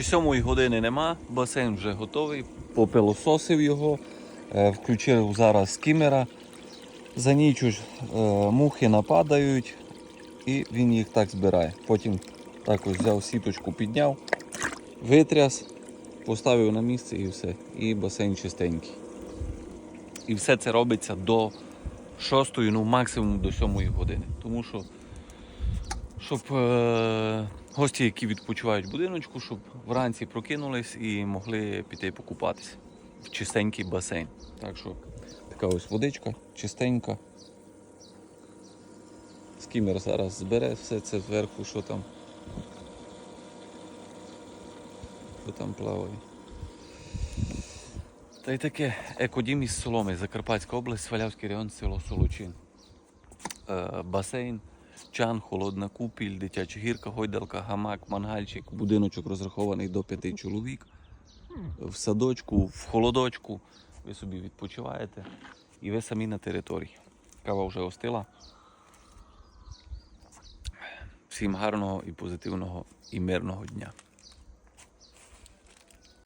Коротше, сьомої години нема, басейн вже готовий, попилососив його, е, включив зараз скімера. За ніч ж, е, мухи нападають і він їх так збирає. Потім так ось взяв сіточку, підняв, витряс, поставив на місце і все. І басейн чистенький. І все це робиться до 6, ну максимум до 7 години. Тому що щоб е, гості, які відпочивають в будиночку, щоб вранці прокинулись і могли піти покупатися в чистенький басейн. Так що така ось водичка, чистенька. Скімер зараз збере все це зверху, що там. Що там плаває. Та й таке екодім із соломи, Закарпатська область, Свалявський район, село Солочин. Е, басейн, чан, холодна купіль, дитяча гірка, гойдалка, гамак, мангальчик, будиночок розрахований до п'яти чоловік. В садочку, в холодочку. Ви собі відпочиваєте і ви самі на території. Кава вже остила. Всім гарного і позитивного і мирного дня.